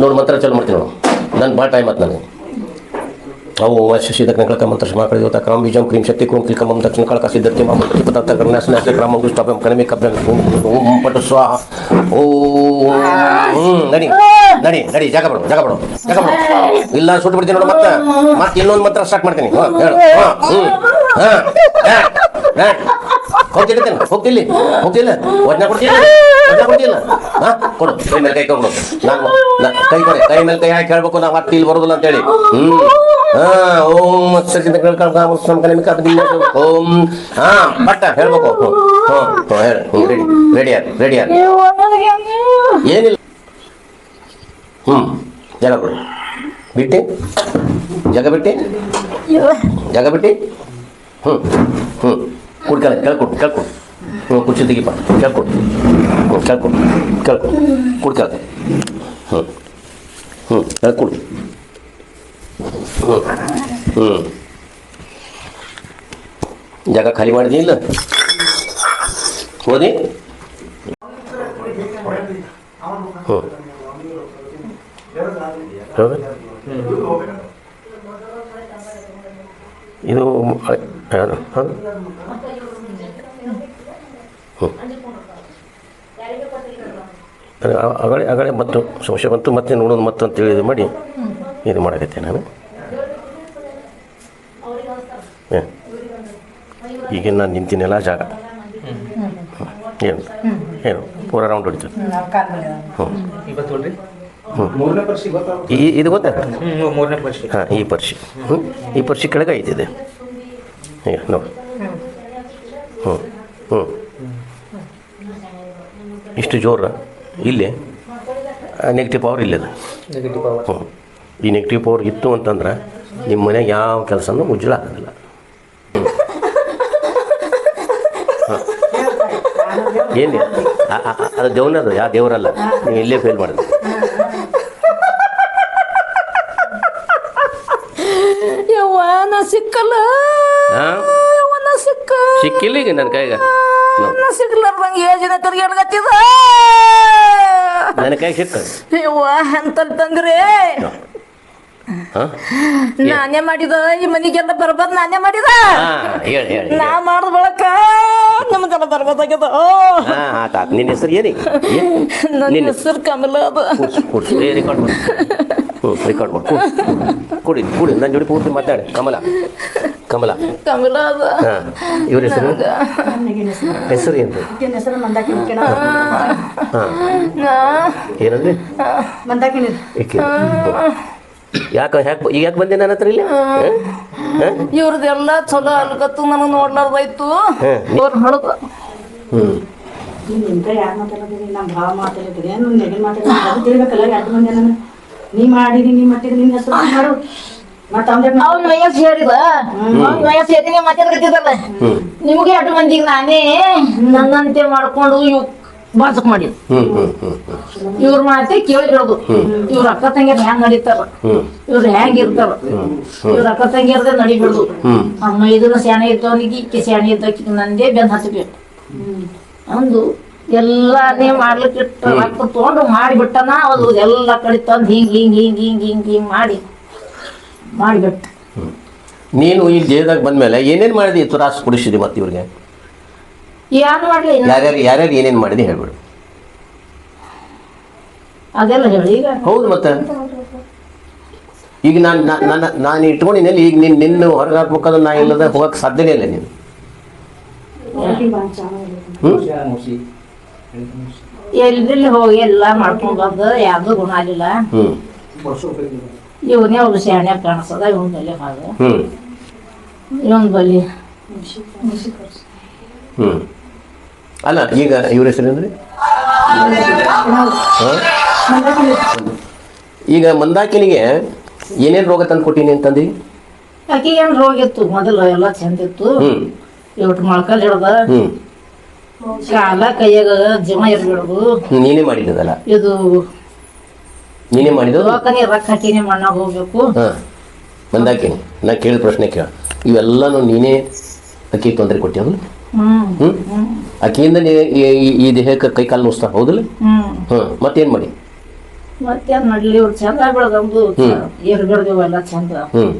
ನೋಡು ಮಂತ್ರ ಚಾಲು ಮಾಡ್ತೀನಿ ನೋಡು. ನಾನು ಭಾಳ ಟೈಮ್ ಆಯ್ತು ನನಗೆ. ಅವು ಶಶಿದ ಕಳಕ ಮಂತ್ರ ಮಾಡಿ ದೇವತಾ ಕ್ರಮ ಬೀಜಂ ಶಕ್ತಿ ಕ್ರೋಂ ಮಮ್ಮ ದಕ್ಷಿಣ, ಕಳಕ ಸಿದ್ಧತೆ ಮಾಮ ಪದಾರ್ಥ ಕರ್ನಾಶ ನಾಶ ಕ್ರಮ ದುಷ್ಟಪಂ ಕಣಿಮೆ ಓಂ ಪಟ, ಸ್ವಾಹ. ಓಂ ನಡಿ ನಡಿ ನಡಿ, ಜಾಗ ಬಿಡು ಜಾಗ ಬಿಡು ಜಾಗ ಬಿಡು. ಇಲ್ಲ ಸುಟ್ಟು ಬಿಡ್ತೀನಿ ನೋಡು ಮತ್ತೆ. ಮತ್ತೆ ಇನ್ನೊಂದು ಮಂತ್ರ ಸ್ಟಾರ್ಟ್ ಮಾಡ್ತೀನಿ. ಹಾಂ, ಹೇಳು. ಹಾಂ ಹ್ಞೂ ಹಾಂ. ಹೋಗ್ತಿರ್ತೇನೆ ಹೋಗ್ತಿಲ್ಲಿ ಹೋಗ್ತಿಲ್ಲ ವಜ್ನ ಕೊಡ್ತಿಲ್ಲ ವಜ್ನ ಕೊಡ್ತಿಲ್ಲ ಹಾ? ಕೊಡು. ಕೈ ಮೇಲೆ ಕೈ ಕೊಡು ನಾನು ಕೈ ಕೊಡಿ. ಕೈ ಮೇಲೆ ಕೈ ಹಾಕಿ ಹೇಳ್ಬೇಕು. ನಾವು ಮತ್ತೆ ಇಲ್ಲಿ ಬರೋದಿಲ್ಲ ಅಂತೇಳಿ. ಹ್ಮ್. ಹಾ, ಓಂ ಬಿಲ್ಲ ಓಂ. ಹಾ ಬಟ್ಟ ಹೇಳ್ಬೇಕು. ಹ್ಞೂ ಹ್ಞೂ ಹೇಳಿ. ರೆಡಿ ರೆಡಿ ಯಾರು ರೆಡಿ ಯಾರು ಏನಿಲ್ಲ. ಹ್ಞೂ ಜಾಗ ಕೊಡಿ ಬಿಟ್ಟು? ಜಾಗ ಬಿಟ್ಟಿ? ಜಾಗ ಬಿಟ್ಟಿ? ಹ್ಞೂ ಹ್ಞೂ ಕುಡ್ಕಲ ಕೇಳ್ಕೊಡು ಕೇಳ್ಕೊಡು ಹ್ಞೂ ಕುರ್ಚಿ ತೆಗಿಪ ಕೇಳ್ಕೊಡು ಹ್ಞೂ ಕೇಳ್ಕೊಡು ಕೇಳ್ಕೊಡು ಕುಡ್ಕಲ ಹ್ಞೂ ಹ್ಞೂ ಕೇಳ್ಕೊಡು ಹ್ಞೂ ಹ್ಞೂ ಜಾಗ ಖಾಲಿ ಮಾಡಿದಿ ಇಲ್ಲ ಹೋದಿ ಹ್ಞೂ ಹೌದಾ ಇದು ಅ- ಯಾರು ಹಾಂ ಹ್ಞೂ ಅಗಳೆ ಅಗಳೆ ಮತ್ತು ಸಂಶಯ ಬಂತು ಮತ್ತೆ ನೋಡೋದು ಮತ್ತು ಅಂತೇಳಿ ಇದು ಮಾಡಿ ಇದು ಮಾಡಕತ್ತೆ ನಾನು. ಈಗ ನಾನು ನಿಂತಿನೆಲ್ಲ ಜಾಗ. ಏನು? ಏನು? ಪೂರ ರೌಂಡ್ ಹೊಡಿತು. ಹ್ಞೂ ಈ ಇದು ಗೊತ್ತಾ? ಹ್ಞೂ ಮೂರನೇ ಪರೀಕ್ಷೆ ಹಾಂ ಈ ಪರ್ಷಿ ಹ್ಞೂ ಈ ಪರ್ಷಿ ಕೆಳಗೆ ಐತಿದೆ. ಈಗ ನೋಡಿ. ಹ್ಞೂ ಹ್ಞೂ ಇಷ್ಟು ಜೋರು ಇಲ್ಲಿ ನೆಗೆಟಿವ್ ಪವರ್ ಇಲ್ಲ ನೆಗೆಟಿವ್ ಪವರ್ ಹ್ಞೂ ಈ ನೆಗೆಟಿವ್ ಪವರ್ ಇತ್ತು ಅಂತಂದ್ರೆ ನಿಮ್ಮ ಮನೆಗೆ ಯಾವ ಕೆಲಸನೂ ಉಜ್ಜಲ ಆಗೋದಿಲ್ಲ. ಏನು ಅದು ದೇವ್ನದು ಯಾವ ದೇವರಲ್ಲ. ನೀವು ಇಲ್ಲೇ ಫೇಲ್ ಮಾಡಿದ್ರಿ. ಸಿಕ್ಕಲ್ಲ. ಸಿಕ್ಕಿಲ್ಲ ಈಗ ನನ್ನ ಕೈಗೆ. ಸಿಗ್ಲಾರ್ದಂಗೆ ಯೋಜನೆ ತಿರ್ಗಾಡ್ಗತ್ತಿದ ನನ್ನ ಕೈ ಸಿಕ್ಕ ನಾನೇ ಮಾಡಿದ ಈ ಮನಿಗೆಲ್ಲ ಬರ್ಬಾರ್ದು ನಾನೇ ಮಾಡಿದ. ಹೇಳಿ ಹೇಳಿ ನಾ ಮಾಡಿದ ಬಳಕ ನಿಮ್ಗೆಲ್ಲ ಬರ್ಬೋದಾಗ್ಯದ ನಿನ್ನ ಹೆಸರು ಏನಿ? ನನ್ನ ಹೆಸರು ಕಮಲ ಅದ. ರೆಕಾರ್ಡ್ ಹ್ಞೂ ರೆಕಾರ್ಡ್ ಮಾಡಿ ಕೊಡಿ. ಕೊಡಿ ಕುಡಿ ನನ್ನ ಜೋಡಿ ಪೂರ್ತಿ ಮಾತಾಡಿ. ಕಮಲ. ಕಮಲ. ಕಮಲ ಹಾಂ. ಇವ್ರ ಹೆಸರು? ಹೆಸರು ಏನು? ಹೆಸರು ಮಂದಾಕಿನಿ ಕಿಣ ಹಾಂ. ನಾ ಏನಂದ್ರೆ? ಯಾಕೆ ಯಾಕೆ ಈಗ ಯಾಕೆ ಬಂದೆ ನನ್ನ ಹತ್ರ ಇಲ್ಲಿ? ಇವ್ರದ್ದೆಲ್ಲ ಚಲೋ ಅನ್ಕತ್ತು ನನಗೆ ನೋಡ್ಲಾರ್ದಾಯ್ತು. ಅವ್ರು ಹೊಡೆದ ಹ್ಞೂ ನಿಂತ ಯಾರು ಮಾತಾಡೋದಿಲ್ಲ ನಮ್ಮ ಭಾವ ಮಾತಾಡೋದಿರಿ ಏನು ನೆಗಲ್ ಮಾತಾಡೋದು? ಅದು ತಿಳಿಬೇಕಲ್ಲ ಎರಡು ಮಂದಿ ನಾನು? ನೀ ಮಾಡಿರಿ ನೀ ಮತ್ತೆ ನಿನ್ನ ಹೆಸರು ಮಾಡು. ಅವ್ನ ವಯಸ್ಸು ಹೇಳಿದ ಅವ್ನ ವಯಸ್ಸು ನಿಮಗೆ ಎರಡು ಮಂದಿಗೆ ನಾನೇ ನನ್ನಂತೆ ಮಾಡ್ಕೊಂಡು ಇವ್ ಬಾಸಕ್ ಮಾಡಿ ಇವ್ರ ಮಾತೆ ಕೇಳಿ ಹೇಳುದು. ಇವ್ರ ಅಕ್ಕ ತಂಗಿಯರ್ ಹ್ಯಾಂಗ್ ನಡೀತಾರ ಇವ್ರ ಹ್ಯಾಂಗ್ ಇರ್ತಾರ ಇವ್ರ ಅಕ್ಕ ತಂಗಿಯರ್ದ ನಡಿಬಿಡುದು. ಅಮ್ಮ ಇದನ್ನ ಸ್ಯಾಣೆ ಇದ್ದವನಿಗೆ ಈಕೆ ಸ್ಯಾಣೆ ಇದ್ದಕ್ಕೆ ನಂದೇ ಬೆನ್ ಹತ್ತಬೇಕು ಅಂದು ಎಲ್ಲಾನೇ ಮಾಡ್ಲಿಕ್ಕೆ ಮಾಡ್ಲಿಕ್ಕಿಟ್ಟು ರೊಕ್ಕ ತಗೊಂಡು ಮಾಡಿಬಿಟ್ಟನ ಅದು ಎಲ್ಲ ಕಡೆ ತಂದು ಹಿಂಗ್ ಹಿಂಗ್ ಹಿಂಗ್ ಹಿಂಗ್ ಹಿಂಗ್ ಹಿಂಗ್ ಮಾಡಿ ಮಾಡಿಬಿಟ್ಟ. ನೀನು ಈ ದೇಹದಾಗ ಬಂದ್ಮೇಲೆ ಏನೇನು ಮಾಡಿದಿ ತುರಾಸ್ ಕುಡಿಸಿದಿ ಮತ್ತೆ ಇವ್ರಿಗೆ? ಯಾರು ಮಾಡ್ಲಿ? ಯಾರ್ಯಾರು ಯಾರ್ಯಾರು ಏನೇನು ಮಾಡಿದಿ ಹೇಳ್ಬಿಡು. ಅದೆಲ್ಲ ಹೇಳಿ ಈಗ. ಹೌದು ಮತ್ತೆ. ಈಗ ನಾನು ನನ್ನ ನಾನು ಇಟ್ಕೊಂಡಿನಲ್ಲಿ ಈಗ ನಿನ್ನ ನಿನ್ನ ಹೊರಗೆ ಹಾಕ್ಬೇಕಾದ ನಾ ಇಲ್ಲದ ಹೋಗಕ್ಕೆ ಸಾಧ್ಯನೇ ಇಲ್ಲ ನೀನು. ಹ್ಞೂ ಎಲ್ಲಿ ಹೋಗಿ ಎಲ್ಲ ಮಾಡ್ಕೊಂಡ್ ಬಂದ ಯಾವ್ದು ಗುಣ ಆಗಿಲ್ಲ ಇವನೇ ಅವ್ರು ಶಾಣೆ ಕಾಣಿಸದ ಇವನ್ ಬಲ್ಲಿ ಹಾಗ ಇವನ್ ಬಲ್ಲಿ. ಅಲ್ಲ ಈಗ ಇವ್ರ ಹೆಸರು ಅಂದ್ರೆ ಈಗ ಮಂದಾಕಿನಿಗೆ ಏನೇನು ರೋಗ ತಂದು ಕೊಟ್ಟೀನಿ ಅಂತಂದ್ರಿ? ಆಕೆ ಏನು ರೋಗ ಇತ್ತು ಮೊದಲು ಎಲ್ಲ ಚಂದ ಇತ್ತು. ಇವತ್ತು ಮೊಳಕಲ್ ಹಿಡ್ದ. ಕಾಲ ಕೈಯಾಗ ಜೀವ ಇರ್ಬಿಡುದು ನೀನೇ ಮಾಡಿದ್ದಲ್ಲ ಇದು ನೀನೇ ಮಾಡಿದ್ದು? ದವಾಖಾನೆ ರೊಕ್ಕ ಹಾಕಿನೇ ಮಣ್ಣಾಗ ಹೋಗ್ಬೇಕು. ಹಾಂ. ಮಂದಾಕಿನಿ ನಾ ಕೇಳಿದ ಪ್ರಶ್ನೆ ಕೇಳ. ಇವೆಲ್ಲನೂ ನೀನೇ ಅಕ್ಕಿ ತೊಂದರೆ ಕೊಟ್ಟಿಯಲ್ಲ ಹ್ಮ್. ಹ್ಞೂ ಅಕ್ಕಿಯಿಂದ ನೀ ಈ- ದೇಹಕ್ಕೆ ಕೈ ಕಾಲು ನೋಸ್ತಾ ಹೌದಲ್ಲ? ಹ್ಮ್. ಹಾಂ ಮತ್ತೇನು ಮಾಡಿ? ಮತ್ತೇನ್ ಮಾಡ್ಲಿ? ಇವ್ರು ಚಂದ ಬೆಳಗಂದು ಎರ್ಗಡ್ದೇವು ಎಲ್ಲ ಚಂದ. ಹ್ಮ್.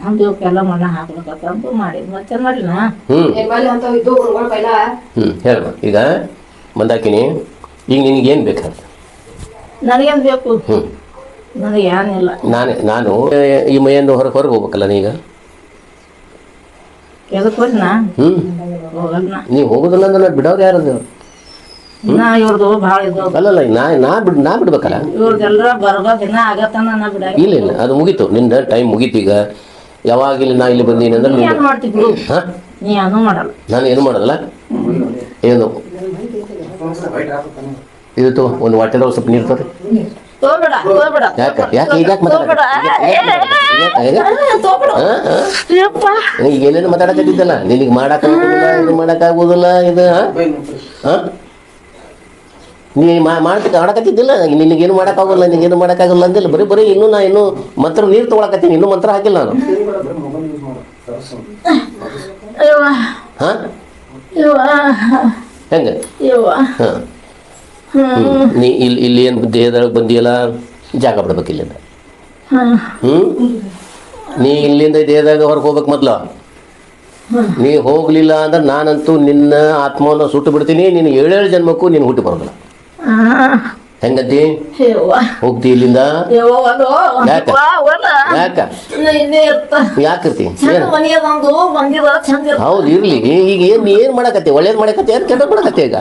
ನಮ್ದು ಇವಕ್ಕೆಲ್ಲ ಮಣ್ಣ ಹಾಕ್ಬೇಕಂತಂದು ಮಾಡಿದ್. ಮತ್ತೇನ್ ಮಾಡ್ಲಿ? ನಾ ಹ್ಮ್ ನಿಮ್ಮಲ್ಲಿ ಅಂತ ಇದ್ದು ಊರುಗಳು ಹೇಳಮ್ಮ ಈಗ ಮಂದಾಕಿನಿ ಈಗ ನಿನಗೆ ಏನು ಬೇಕಾದ ನನಗೇನ್ ಬೇಕು? ಹ್ಮ್. ನನಗೆ ಏನಿಲ್ಲ ನಾನು ನಾನು ಈ ಮೈಯನ್ನು ಹೊರಗೆ ಹೊರಗೆ ಹೋಗ್ಬೇಕಲ್ಲ ನೀಗ? ಎದಕ್ ಹೋದ್ನ? ಹೋಗಲ್ಲ ನೀವು ಹೋಗೋದಿಲ್ಲ ಅಂದ್ರೆ ನಾನು ಬಿಡೋರು ಯಾರದು ಇನ್ನ ಇವ್ರದ್ದು ಭಾಳ ಇದು. ಅಲ್ಲಲ್ಲ ನಾ ನಾ ಬಿಡ್ ನಾ ಬಿಡ್ಬೇಕಲ್ಲ? ಇವ್ರದೆಲ್ಲ ಬರಗ ದಿನ ಆಗತ್ತನ ನಾ ಬಿಡ ಇಲ್ಲ ಇಲ್ಲ ಅದು ಮುಗೀತು. ನಿಂದ ಟೈಮ್ ಮುಗೀತು ಈಗ. ಯಾವಾಗ ಇಲ್ಲಿ ನಾ ಇಲ್ಲಿ ಬಂದೀನಿ ಅಂದ್ರೆ ನಾನು ಏನು ಮಾಡಲ್ಲ? ಏನು? ಇದು ತೋ ಒಂದು ವಾಟೆದಾಗ ಸ್ವಲ್ಪ ನೀರು ತೋರಿ. ಯಾಕೆ? ಈಗ ಏನೇನು ಮಾತಾಡಕತ್ತಿದ್ದಲ್ಲ ನಿನಗೆ ಮಾಡಕ್ಕಾಗೋದಿಲ್ಲ ಇದು ಮಾಡಕ್ಕಾಗೋದಿಲ್ಲ ಇದು ಹಾಂ? ನೀ ಮಾಡ್ತಿ ಆಡಕತ್ತಿದ್ದಿಲ್ಲ ನಿನಗೇನು ಮಾಡೋಕ್ಕಾಗಲ್ಲ ನಿನಗೇನು ಮಾಡೋಕ್ಕಾಗಲ್ಲ ಅಂದಿಲ್ಲ. ಬರೀ ಬರೀ ಇನ್ನೂ ನಾ ಇನ್ನೂ ಮಂತ್ರ ನೀರು ತೊಗೊಳಕತ್ತೀನಿ. ಇನ್ನೂ ಮಂತ್ರ ಹಾಕಿಲ್ಲ ನಾನು. ಹಾಂ? ಹೆಂಗೆ? ಹಾಂ. ನೀ ಇಲ್ಲಿ ಇಲ್ಲಿ ಏನು ದೇಹದೊಳಗೆ ಬಂದಿಯಲ್ಲ? ಜಾಗ ಬಿಡ್ಬೇಕು ಇಲ್ಲಿಂದ. ಹ್ಞೂ ನೀ ಇಲ್ಲಿಂದ ದೇಹದಾಗ ಹೊರಗೆ ಹೋಗ್ಬೇಕು ಮೊದಲು. ನೀ ಹೋಗಲಿಲ್ಲ ಅಂದ್ರೆ ನಾನಂತೂ ನಿನ್ನ ಆತ್ಮವನ್ನು ಸುಟ್ಟು ಬಿಡ್ತೀನಿ. ನಿನ್ನ ಏಳೇಳು ಜನ್ಮಕ್ಕೂ ನೀನು ಹುಟ್ಟಿ ಬರೋದಿಲ್ಲ. ಹೆಂಗಂತಿ ಹೋಗ್ತಿ ಇಲ್ಲಿಂದ? ಯಾಕತಿ ಏನು? ಹೌದು ಇರ್ಲಿ. ಈಗ ಏನು ನೀ ಏನು ಮಾಡಕತ್ತಿ? ಒಳ್ಳೇದು ಮಾಡಕತ್ತಿ? ಏನು ಕೆಟ್ಟ ಮಾಡಕತ್ತಿ ಈಗ?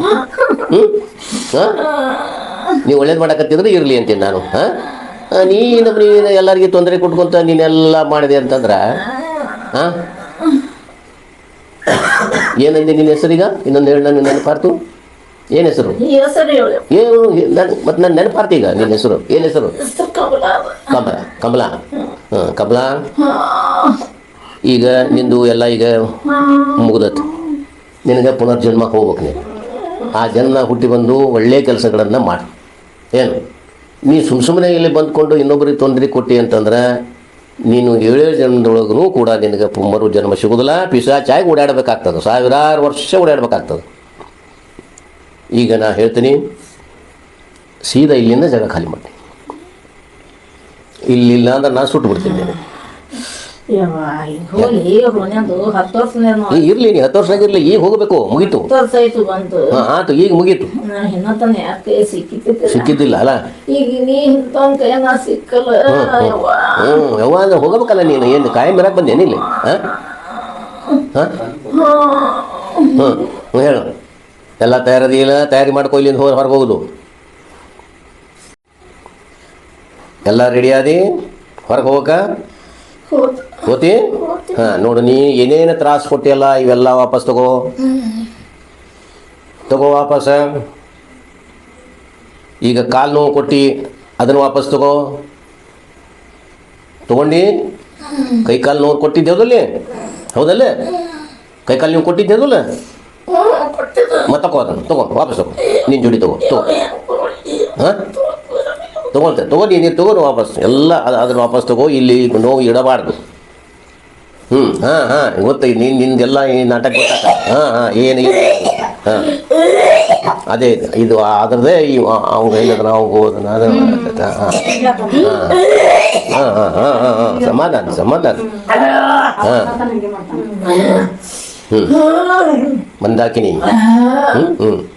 ನೀವು ಒಳ್ಳೇದು ಮಾಡಕತ್ತಿದ್ರೆ ಇರ್ಲಿ ಅಂತೀನಿ ನಾನು. ಹಾಂ? ನೀನು ನೀನು ಎಲ್ಲರಿಗೆ ತೊಂದರೆ ಕೊಟ್ಕೊಂತ ನೀನೆಲ್ಲ ಮಾಡಿದೆ ಅಂತಂದ್ರ? ಹಾಂ? ಏನಂದೆ ನಿನ್ನ ಹೆಸರೀಗ? ಇನ್ನೊಂದು ಹೇಳ ನನ್ನ ನೆನಪಾರ್ತು ಏನು ಹೆಸರು? ಏನು ನನ್ನ ಮತ್ತು ನನ್ನ ನೆನಪಾರ್ತು ಈಗ ನಿನ್ನ ಹೆಸರು? ಏನು ಹೆಸರು? ಕಮಲ. ಕಮಲ ಕಮಲ. ಈಗ ನಿಂದು ಎಲ್ಲ ಈಗ ಮುಗ್ದತ್ತು ನಿನಗೆ ಪುನರ್ಜನ್ಮ ಹೋಗ್ಬೇಕು ನೀನು. ಆ ಜನ್ಮ ಹುಟ್ಟಿ ಬಂದು ಒಳ್ಳೆಯ ಕೆಲಸಗಳನ್ನು ಮಾಡಿ. ಏನು? ನೀ ಸುಮ್ ಸುಮ್ಮನೆ ಇಲ್ಲಿ ಬಂದ್ಕೊಂಡು ಇನ್ನೊಬ್ಬರಿಗೆ ತೊಂದರೆ ಕೊಟ್ಟಿ ಅಂತಂದ್ರೆ ನೀನು ಏಳೇಳು ಜನ್ಮದೊಳಗೂ ಕೂಡ ನಿನಗೆ ಮರು ಜನ್ಮ ಸಿಗೋದಿಲ್ಲ. ಪಿಸಾಚಾಗಿ ಓಡಾಡಬೇಕಾಗ್ತದೆ. ಸಾವಿರಾರು ವರ್ಷ ಓಡಾಡಬೇಕಾಗ್ತದೆ. ಈಗ ನಾ ಹೇಳ್ತೀನಿ ಸೀದಾ ಇಲ್ಲಿಂದ ಜಾಗ ಖಾಲಿ ಮಾಡಿ ಇಲ್ಲಿಲ್ಲ ಅಂದ್ರೆ ನಾನು ಸುಟ್ಟು ಬಿಡ್ತೀನಿ. ಇರ್ಲಿ ನೀ ಹತ್ತು ವರ್ಷ ಆಗಿರ್ಲಿ ಈಗ ಹೋಗಬೇಕು ಮುಗೀತು. ಆತು ಈಗ ಮುಗೀತು. ಸಿಕ್ಕಿದ್ದಿಲ್ಲ ಅಲ್ಲ? ಈಗ ನೀ ಇಂಥವ್ನ ಕೈನ ಸಿಕ್ಕಲ್ಲ ಯವ್ವ. ಹ್ಞೂ ಯಾವ ಅಂದ್ರೆ ಹೋಗಬೇಕಲ್ಲ ನೀನು ಏನು ಕಾಯಂ ಬರಕ್ ಬಂದೇನಿಲ್ಲ ಹೇಳು. ಎಲ್ಲ ತಯಾರದಿಲ್ಲ ತಯಾರಿ ಮಾಡ್ಕೊ, ಇಲ್ಲಿಂದ ಹೋಗಿ ಹೊರಗೆ ಎಲ್ಲ ರೆಡಿ ಆದಿ? ಹೊರಗೆ ಹೋಗಕ್ಕ? ಹೋತ್. ಹಾಂ, ನೋಡು, ನೀ ಏನೇನು ತ್ರಾಸು ಕೊಟ್ಟಿಯಲ್ಲ, ಇವೆಲ್ಲ ವಾಪಸ್ ತಗೋ. ತಗೋ ವಾಪಸ್. ಈಗ ಕಾಲು ನೋವು ಕೊಟ್ಟು, ಅದನ್ನು ವಾಪಸ್ ತಗೋ. ತಗೊಂಡಿ? ಕೈ ಕಾಲು ನೋವು ಕೊಟ್ಟಿದ್ದೇವದಲ್ಲಿ ಹೌದಲ್ಲ? ಕೈ ಕಾಲು ನೀವು ಕೊಟ್ಟಿದ್ದು. ಮತ್ತೆ ತಗೋ ಅದನ್ನು ತಗೋ ವಾಪಸ್ ತಗೋ ನಿನ್ನ ಜೋಡಿ ತಗೋ ತಗೋ. ಹಾಂ? ತಗೊಳ್ತೆ ತಗೋ ನೀನು ತಗೋ ವಾಪಸ್. ಎಲ್ಲ ಅದು ಅದನ್ನು ವಾಪಸ್ ತಗೋ ಇಲ್ಲಿ ನೋವು ಇಡಬಾರ್ದು. ಹ್ಞೂ ಹಾಂ ಹಾಂ ಗೊತ್ತೈದು ನೀನು ನಿಂದೆಲ್ಲ ಈ ನಾಟಕ ಗೊತ್ತಾಗ ಹಾಂ ಹಾಂ ಏನು ಹಾಂ. ಅದೇ ಇದು ಅದರದೇ ಈ ಅವ್ನು ಹೇಳಿದ್ರೆ ನಾವು ಹೋದನ ಅದು ಹಾಂ ಹಾಂ ಹಾಂ ಹಾಂ ಹಾಂ ಹಾಂ ಸಮಾಧಾನ ಸಮಾಧಾನ. ಹಾಂ. ಮಾಡ್ತಾನೆ. ಹ್ಞೂ ಮಂದಾಕಿನಿ. ಹ್ಞೂ ಹ್ಞೂ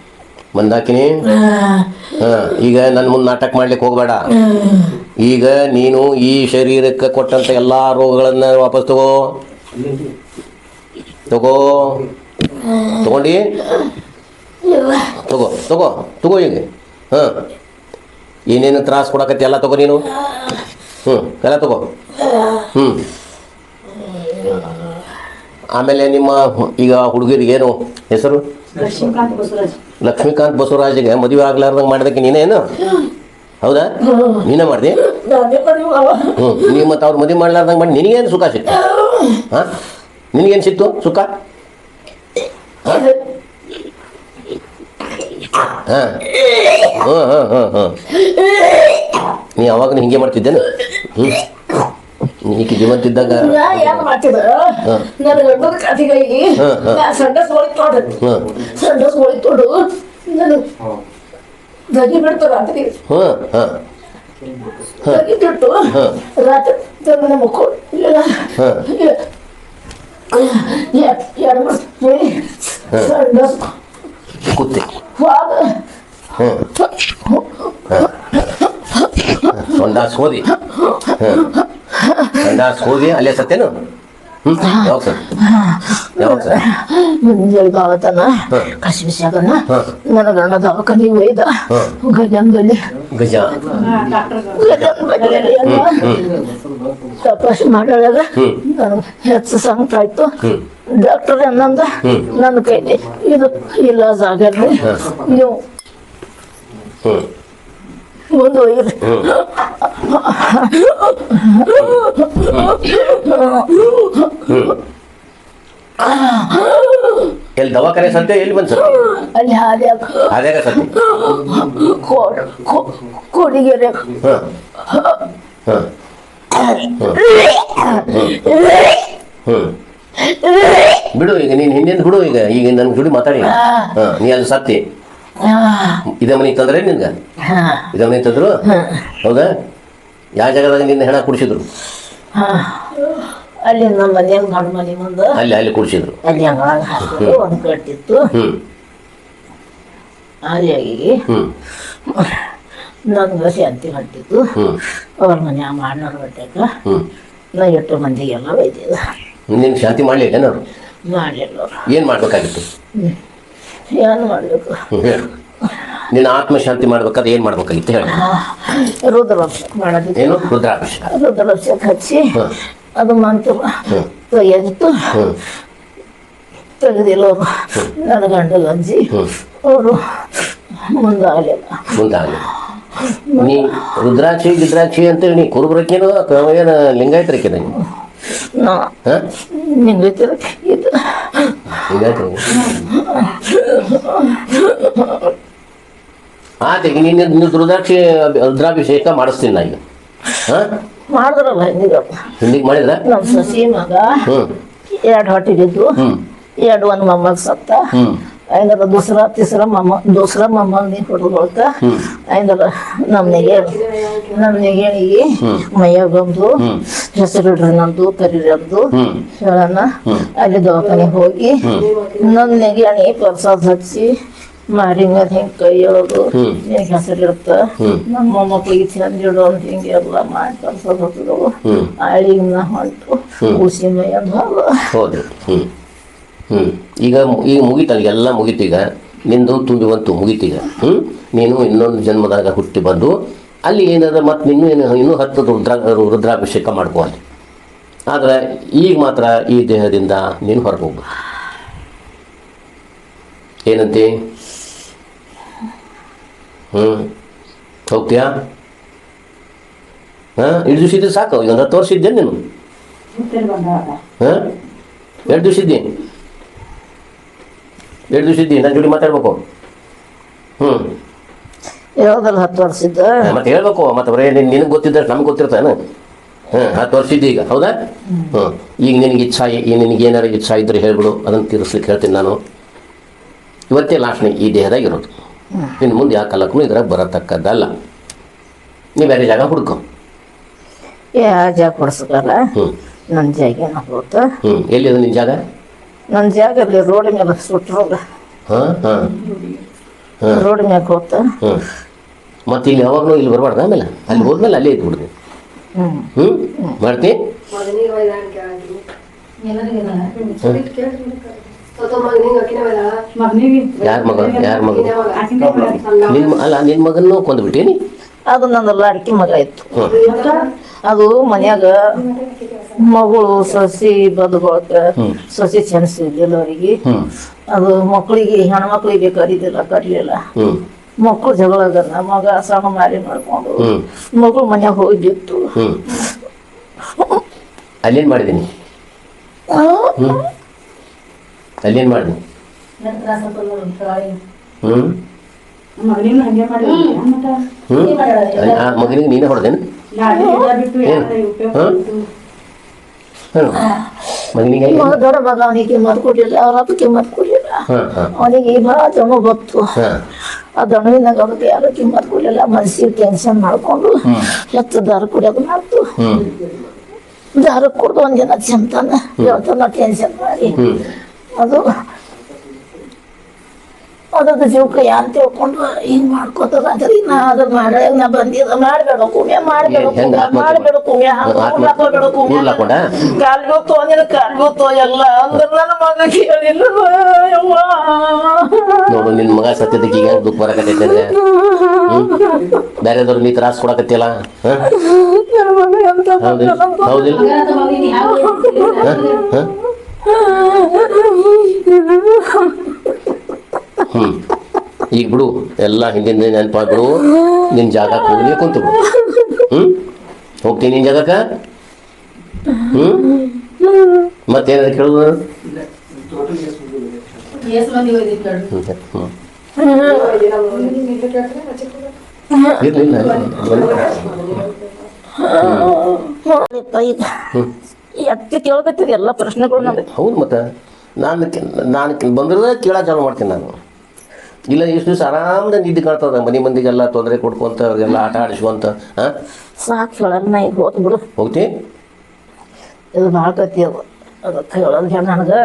ಮಂದಾಕಿನಿ. ಹಾಂ. ಈಗ ನನ್ನ ಮುಂದೆ ನಾಟಕ ಮಾಡ್ಲಿಕ್ಕೆ ಹೋಗಬೇಡ. ಈಗ ನೀನು ಈ ಶರೀರಕ್ಕೆ ಕೊಟ್ಟಂಥ ಎಲ್ಲ ರೋಗಗಳನ್ನು ವಾಪಸ್ ತಗೋ. ತಗೋ. ತಗೊಂಡಿ. ತಗೋ ತಗೋ ತಗೋ ಈಗ. ಹಾಂ. ಏನೇನು ತ್ರಾಸ ಕೊಡಕತ್ತಿ ಎಲ್ಲ ತಗೋ ನೀನು. ಹ್ಞೂ ಎಲ್ಲ ತಗೋ. ಹ್ಞೂ ಆಮೇಲೆ ನಿಮ್ಮ ಈಗ ಹುಡುಗರಿಗೆ ಏನು ಹೆಸರು? ಲಕ್ಷ್ಮೀಕಾಂತ್ ಬಸವರಾಜ್. ಲಕ್ಷ್ಮೀಕಾಂತ್ ಬಸವರಾಜಿಗೆ ಮದುವೆ ಆಗ್ಲಾರ್ದಂಗೆ ಮಾಡಿದಕ್ಕೆ ನೀನೇನು? ಹೌದಾ? ನೀನೇ ಮಾಡಿದೆ. ಹ್ಞೂ ನೀವು ಮತ್ತು ಅವ್ರು ಮದುವೆ ಮಾಡ್ಲಾರ್ದಂಗೆ ಮಾಡಿ ನಿನಗೇನು ಸುಖ ಸಿಕ್ತು? ಹಾಂ. ನಿನಗೇನು ಸಿಕ್ತು ಸುಖ? ಹಾಂ? ಹಾಂ. ಹಾಂ ಹಾಂ ಹಾಂ ನೀ ಅವಾಗ ಹಿಂಗೆ ಮಾಡ್ತಿದ್ದೇನೆ? ಹ್ಞೂ ನೀಕಿ ಜೀವಂತಿದ್ದಾಗ ಏನ್ ಮಾಡ್ತಿದ್ದ? ಹಾಂ. ನನ್ನ ಹ್ಮ್. ನಾ ಸಂಡಸ್ ಹೊಳಿತೋಡು ಹಾಂ. ಸಂಡಸ್ ಹೊಳಿತೋಡು ನಾನು ದಗಿ ಬಿಡ್ತು ರಾತ್ರಿ. ತೆಗಿತಿಟ್ಟು ಹಾ. ರಾತ್ರಿ ತೆಗೆದ ಮಕ್ಕಳು ಇಲ್ಲ. ಎರಡು ಕೂತಿ. ಫಾದ ಹ್ಮ್ ಸಂಡಾಸ್ ಹೋದಿ ಸಂಡಾಸ್ ಹೋದಿ ಅಲ್ಲೇ ಸತ್ತೇನು? ಯಾವಾಗ ಸರ್? ಯಾವಾಗ ಸರ್. ಕಸಿ. ನನ್ನ ಗಂಡ ದವಾಖಾನೆ ಒಯ್ದ. ಗಜಂದಲ್ಲಿ ಗಜ. ಹ್ಮ್. ನನಗೆ ಹೆಚ್ಚು ಸಂಕಟ ಆಯ್ತು. ಡಾಕ್ಟರ್ ಅನ್ನಂದ. ನನ್ನ ಕೈಲಿ ಇದು ಇಲಾಜ್ ಆಗಲ್ಲ ನೀವು ಎಲ್ಲಿ ದವಾಖಾನೆ ಸತ್ಯ ಎಲ್ಲಿ ಬಂದ್ ಸರ್ ಅಲ್ಲಿ ಹಾದಿ ಅದಾಗ ಸತ್ಯ ಕೊಡಿಗೆರೆ. ಹಾಂ ಹಾಂ ಹ್ಞೂ ಬಿಡು ಈಗ ನೀನು ಹಿಂದಿನ ಬಿಡು ಈಗ ಈಗ ನನ್ನ ಬಿಡು ಮಾತಾಡಿ. ಹಾಂ. ನೀ ಅಲ್ಲಿ ಸತ್ತಿ. ಇದೇ ಮನೆಗೆ ತಂದ್ರೆ ನಿನ್ಗೆ? ಇದೇ ಮನೆಗೆ ತಂದ್ರು? ಹೌದಾ? ಯಾವ ಜಾಗದಾಗ ನಿನ್ನ ಹೆಣ ಕುಡಿಸಿದ್ರು? ಅಲ್ಲಿ ನಮ್ಮ ಮನ್ಯಾಗ ದೊಡ್ಡ ಮನೆ ಮುಂದೆ ಅಲ್ಲಿ ಅಲ್ಲಿ ಕುಡಿಸಿದ್ರು. ಅಲ್ಲಿ ಹಂಗಾಗಿ ಒಂದು ಕಟ್ಟಿತ್ತು ಹ್ಞೂ ನನ್ಗೆ ಶಾಂತಿ ಹೊಂಟಿತ್ತು. ಅವ್ರ ಮನ್ಯಾಗ ಮಾಡ್ನವ್ರ ಬಟ್ಟೆಗ ಹ್ಞೂ ನಾ ಎಷ್ಟು ಮಂದಿಗೆಲ್ಲ ಒಯ್ದಿದ್ದ. ನಿನ್ನ ಶಾಂತಿ ಮಾಡಲಿಲ್ಲ ಮಾಡಲಿಲ್ಲ ಏನು ಮಾಡ್ಬೇಕಾಗಿತ್ತು? ಏನು ಮಾಡಬೇಕು? ನಿನ್ನ ಆತ್ಮಶಾಂತಿ ಮಾಡ್ಬೇಕಾದ್ರೆ ಏನು ಮಾಡ್ಬೇಕಾಗಿತ್ತು ಹೇಳಿ. ರುದ್ರಾಭಿಷೇಕ ಮಾಡೋದಿತ್ತು. ಏನು? ರುದ್ರಾಭಿಷೇಕ. ರುದ್ರಾಭಿಷೇಕ ಹಚ್ಚಿ. ಅದು ಮಂತ್ರ ಎದ್ದು ತೆಗೆದಿತ್ತು ತೆಗೆದಿಲ್ಲ ಅವರು ನನ್ನ ಗಂಡ ಹ್ಞೂ ಅವರು ಮುಂದಾಗಲಿಲ್ಲ. ಮುಂದಾಗಲಿಲ್ಲ. ನೀ ರುದ್ರಾಕ್ಷಿ ಗಿದ್ರಾಕ್ಷಿ ಅಂತೇಳಿ ನೀ ಕುರುಬ್ರಕ್ಕೇನು ಏನು ಲಿಂಗಾಯತರಕ್ಕೇನ ನಾ ಲಿಂಗಾಯತ್ರ ಇದು ಲಿಂಗಾಯತರಿ ಆತ ಈಗ ನೀನು ನೀನು ರುದ್ರಾಕ್ಷಿ ರುದ್ರಾಭಿಷೇಕ ಮಾಡಿಸ್ತೀನಿ ನಾ ಈಗ. ಹಾಂ ಮಾಡಿದ್ರಲ್ಲ ಹಿಂದಿಗ. ಹಿಂದಿಗೆ ಮಾಡಿದ್ರ? ನಮ್ಮ ಸಸಿ ಮಗ ಎರಡು ಹೊಟ್ಟಿದ್ದು ಎರಡು ಒಂದು ಮೊಮ್ಮಗ ಸತ್ತ. ತಿಸರ ಮೊಮ್ಮ ದೂಸರ ಮೊಮ್ಮಗ ನೀ ಹೊಡ್ಕೊಳ್ತ ಹ್ಮ್. ಐದರ ನಮ್ಮ ನೆಗೇಣಿ ನಮ್ಮ ನೆಗೇಣಿಗೆ ಮೈಯ ಬಂದು ಹೆಸರು ಹೆಸರಿಡ್ರಿ ನಂದು ಕರೀರಿ ಅಂದು ಹ್ಞೂ ಅಲ್ಲಿ ದವಾಖಾನೆಗೆ ಹೋಗಿ ನಮ್ಮ ನೆಗೆಣಿ ಪ್ರಸಾದ ಹಚ್ಚಿ ಮಾರಿ ಮೇಲೆ ಹಿಂಗೆ ಕೈ ಎಳೆದು. ನಿನಗೆ ಹೆಸರಿಡ್ತ. ನಮ್ಮ ಮೊಮ್ಮಕ್ಳಿಗೆ ಚಂದ ಇಡು ಅಂತ ಹಿಂಗೆ ಎಲ್ಲ ಮಾಡಿ ಪ್ರಸಾದ ಹೊತ್ತದವು. ಆಳಿಗೆ ಹೊಂಟು ಉಸಿ ಮೈ ಅಂದ ಹೌದು ಹ್ಞೂ ಈಗ ಈಗ ಮುಗೀತಲ್ಲ ಎಲ್ಲ ಮುಗೀತೀಗ ನಿಂದು ತುಂಬಿ ಬಂತು ಮುಗೀತೀಗ ಹ್ಞೂ ನೀನು ಇನ್ನೊಂದು ಜನ್ಮದಾಗ ಹುಟ್ಟಿ ಬಂದು ಅಲ್ಲಿ ಏನಾದ್ರೆ ಮತ್ತೆ ನಿನ್ನೂ ಏನು ಇನ್ನೂ ಹತ್ತು ರುದ್ರ ರುದ್ರಾಭಿಷೇಕ ಮಾಡ್ಕೋ ಅಲ್ಲಿ. ಆದರೆ ಈಗ ಮಾತ್ರ ಈ ದೇಹದಿಂದ ನೀನು ಹೊರಗೆ ಹೋಗು ಏನಂತಿ? ಹ್ಞೂ ಹೋಗ್ತೀಯಾ? ಹಾಂ? ಎರಡು ದಿವಸ ಇದ್ದು ಸಾಕು ಒಂದು ಹತ್ತು ವರ್ಷ ಇದ್ದೆ ನೀನು. ಹಾಂ? ಎರಡು ದಿವಸ ಇದ್ದಿ ಎರಡು ದಿವಸ ಇದ್ದೀನಿ ನನ್ನ ಜೋಡಿ ಮಾತಾಡ್ಬೇಕು. ಹ್ಞೂ ಯಾವ್ದಲ್ಲ ಹತ್ತು ವರ್ಷ ಇದ್ದ? ಮತ್ತೆ ಹೇಳ್ಬೇಕು ಮತ್ತೆ ಬರೀ ನಿನಗೆ ಗೊತ್ತಿದ್ದಷ್ಟು ನಮ್ಗೆ ಗೊತ್ತಿರ್ತಾನೆ ಹಾಂ ಹತ್ತು ವರ್ಷ ಇದ್ದಿ ಈಗ ಹೌದಾ? ಹ್ಞೂ ಈಗ ನಿನಗೆ ಇಚ್ಛಾ ನಿನಗೆ ಏನಾರು ಇಚ್ಛಾ ಇದ್ರೆ ಹೇಳ್ಬಿಡು ಅದನ್ನು ತೀರಿಸ್ಲಿಕ್ಕೆ ಹೇಳ್ತೀನಿ ನಾನು. ಇವತ್ತೇ ಲಾಸ್ಟ್ನೇ ಈ ದೇಹದಾಗ ಇರೋದು. ಇನ್ನು ಮುಂದೆ ಯಾವ ಕಾಲಕ್ಕೂ ಇದ್ರಾಗ ಬರತಕ್ಕದ್ದಲ್ಲ. ನೀವು ಬೇರೆ ಜಾಗ ಹುಡ್ಕೊ. ಯಾ ಜಾಗ ಕೊಡಿಸ್ಕಲ್ಲ ಹ್ಞೂ ನನ್ನ ಜಾಗ ಹ್ಞೂ ಎಲ್ಲಿ ಅದು ನಿನ್ನ ಜಾಗ? ನನ್ನ ಜಾಗ ಅಲ್ಲಿ ರೋಡ್ ಮೇಲೆ ಸುಟ್ಟರೋಗ ಹಾಂ? ಹಾಂ. ಹಾಂ. ರೋಡ್ ಮ್ಯಾಗ ಹೋತ. ಹ್ಞೂ ಮತ್ತೆ ಇಲ್ಲಿ ಯಾವಾಗಲೂ ಇಲ್ಲಿ ಬರಬಾರ್ದು ಆಮೇಲೆ? ಅಲ್ಲಿ ಹೋದ್ಮೇಲೆ ಅಲ್ಲೇ ಇದ್ದು ಬಿಡ್ತೀನಿ ಹ್ಞೂ ಮಾಡ್ತಿ? ಯಾರ ಮಗ? ಯಾರ ಮಗ? ನಿಮ್ ಅಲ್ಲ ನಿನ್ನ ಮಗನೂ ಕೊಂದ್ಬಿಟ್ಟೇನಿ? ಅದು ನನ್ನ ಲಾಡ್ಕಿ ಮಗ ಇತ್ತು. ಅದು ಮನ್ಯಾಗ ಮಗಳು ಸಸಿ ಬದುಕೊಳಕ ಸಸಿ ಚೆನ್ಸಿದ್ದಿಲ್ಲ ಅವರಿಗೆ. ಅದು ಮಕ್ಕಳಿಗೆ ಹೆಣ್ಮಕ್ಳಿಗೆ ಕರೀದಿಲ್ಲ ಕರೀಲಿಲ್ಲ ಹ್ಞೂ ಮಕ್ಕಳು ಜಗಳಗನ್ನ ಮಗ ಸಣ್ಣ ಮಾರಿ ಮಾಡ್ಕೊಂಡು ಮಗಳು ಮನ್ಯಾಗ ಹೋಗಿತ್ತು ಅಲ್ಲೇನ್ ಹ್ಞೂ ಅಲ್ಲೇನು ಮಾಡಿದ್ದೀನಿ ಹ್ಞೂ ಮಗನಿಗೂ ನೀನೇ ಹೊಡೆದೇನು? ಮಗನಿಗೆ ಮಗ ದೊಡ್ಡ ಮಗ ಅವನಿಗೆ ಕಿಮ್ಮತ್ ಕೊಡ್ಲಿಲ್ಲ. ಅವ್ರ ಅಪ್ಪ ಕಿಮ್ಮತ್ ಕೊಡ್ಲಿಲ್ಲ. ಅವನಿಗೆ ಈ ಭಾಳ ದಣು ಗೊತ್ತು. ಹಾಂ. ಆ ದಣುವಿನಾಗ ಅವ್ರಿಗೆ ಯಾರು ಕಿಮ್ಮತ್ ಕೊಡ್ಲಿಲ್ಲ. ಮನಸ್ಸಿಗೆ ಟೆನ್ಷನ್ ಮಾಡ್ಕೊಂಡು ಹೆಚ್ಚು ದಾರ ಕುಡಿಯೋದು ಮಾಡ್ತು. ದಾರು ಕುಡ್ದು ಒಂದಿನ ಚಂತಾನ. ಹೇಳ್ತಾನ ಟೆನ್ಷನ್ ಮಾಡಿ. ಅದು ಅದ್ರದ್ದು ಜೀವಕ್ಕೆ ಯಾರು ತಿಳ್ಕೊಂಡು ಹಿಂಗ್ ಮಾಡ್ಕೋತದ ಅದ್ರಿ ನಾ ಅದ ಮಾಡ ನಾ ಬಂದಿದ ಮಾಡ್ಬೇಡ ಕುಮ್ಯ ಮಾಡ್ಬೇಡ ಕುಮ್ಯ? ಮಾಡ್ಬೇಡ ಕುಮ್ಯ ಹಾಕೋಬೇಡ ಕುಮ್ಯ? ಕಾಲ್ಗೋತು ಅಂದಿನ ಕಾಲ್ಗೋತು ಎಲ್ಲ ಅಂದ್ರ ನನ್ನ ಮಗ ಕೇಳಿಲ್ಲ ನೋಡು ನಿನ್ನ ಮಗ ಸತ್ಯದಕ್ಕೆ ಈಗ ದುಃಖ ಬರಕತ್ತೈತೆ ಬೇರೆ ಬೇರೆದವ್ರು ನೀ ತ್ರಾಸ ಕೊಡಕತ್ತಿಲ್ಲ ಹೌದಿಲ್ಲ ಹೌದಿಲ್ಲ ಹಾಂ? ಹಾಂ? ಹ್ಞೂ ಈಗ ಬಿಡು ಎಲ್ಲ ಹಿಂದಿನ ನೆನಪಾಗ್ಬಿಡು ನಿನ್ ನಿನ್ನ ಜಾಗಕ್ಕೆ ಹೋಗಿ ಕುಂತು ಬಿಡು. ಹ್ಞೂ ಹೋಗ್ತೀನಿ ನಿನ್ನ ಜಾಗಕ್ಕೆ? ಹ್ಞೂ ಮತ್ತೇನಾದ್ರು ಕೇಳೋದು? ಇರಲಿಲ್ಲ ಎತ್ತಿ ಎಲ್ಲ ಪ್ರಶ್ನೆಗಳು ಹೌದು ಮತ್ತೆ. ನಾನು ನಾನು ಬಂದ್ರೆ ಕೇಳ ಚಾಲು ಮಾಡ್ತೀನಿ ನಾನು. ಇಲ್ಲ ಇಷ್ಟು ದಿವಸ ಆರಾಮದ ನಿದ್ದೆ ಕಾಣ್ತದ. ಮನೆ ಮಂದಿಗೆಲ್ಲ ತೊಂದರೆ ಕೊಡ್ಕೊಂತ ಅವ್ರಿಗೆಲ್ಲ ಆಟ ಆಡಿಸ್ಕೊಂತ ಹಾಂ ಸಾಕು ಹೇಳಲ್ಲ ನಾ ಈಗ ಹೋತ್ ಬಿಡು. ಹೋಗ್ತಿ? ಇದು ಅದು. ಅದಕ್ಕೆ ಹೇಳೋದು ಹೇಳ ನನಗೆ?